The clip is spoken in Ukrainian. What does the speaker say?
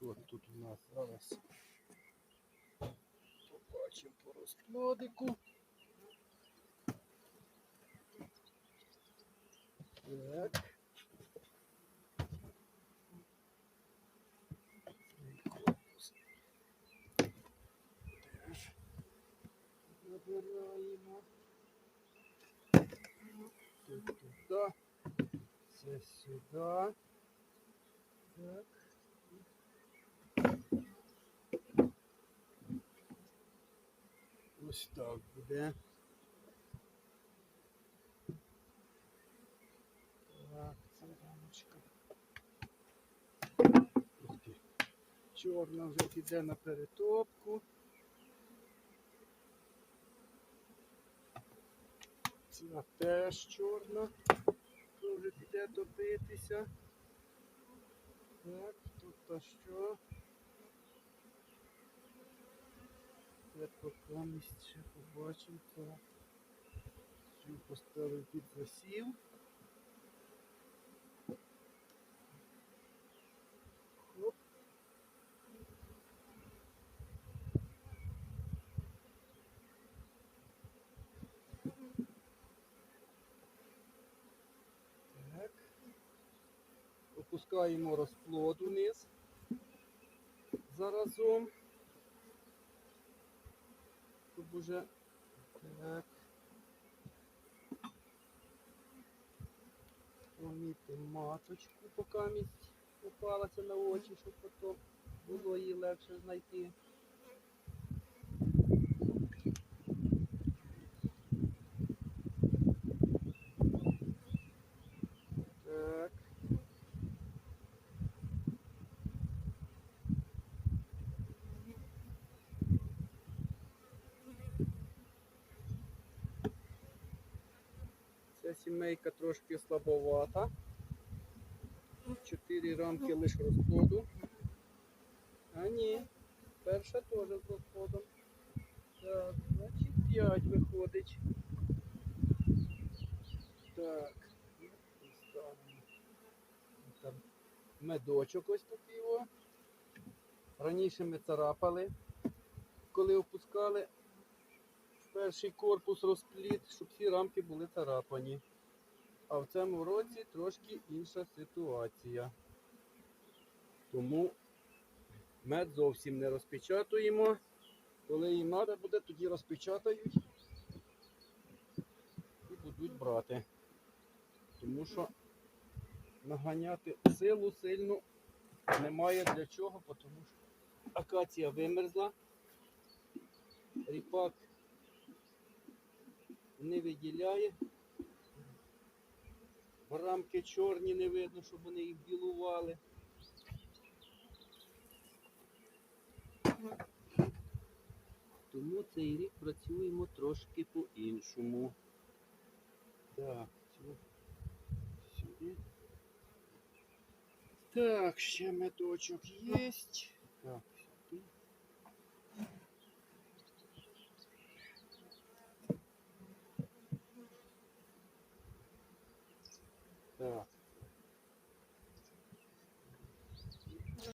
Що тут у нас зараз? Побачимо по розкладику. Так. Теж набираємо. Тут туди. Це сюди. Так. Ось так буде. Так, це рамочка. Чорна вже піде на перетопку. Ця теж чорна. Вже піде топитися. Так, тут та що? Це поки місць ще побачимо. Так. Цю поставив під засів. Так. Опускаємо розплод униз. Заразом. Уже так. Помітимо маточку, поки місць попалася на очі, щоб потім було її легше знайти. Так. Ця сімейка трошки слабовата. Чотири рамки лише розплоду. А ні, перша теж з розплодом. Так, значить 5 виходить. Так. Там медочок ось такий. Раніше ми царапали, коли опускали перший корпус розпліт, щоб всі рамки були царапані. А в цьому році трошки інша ситуація. Тому мед зовсім не розпечатуємо. Коли їм треба буде, тоді розпечатають і будуть брати. Тому що наганяти силу сильну немає для чого, тому що акація вимерзла, ріпак не виділяє. Рамки чорні не видно, щоб вони їх білували. Тому цей рік працюємо трошки по-іншому. Так, сюди. Так, ще медочок є. Так, Yeah.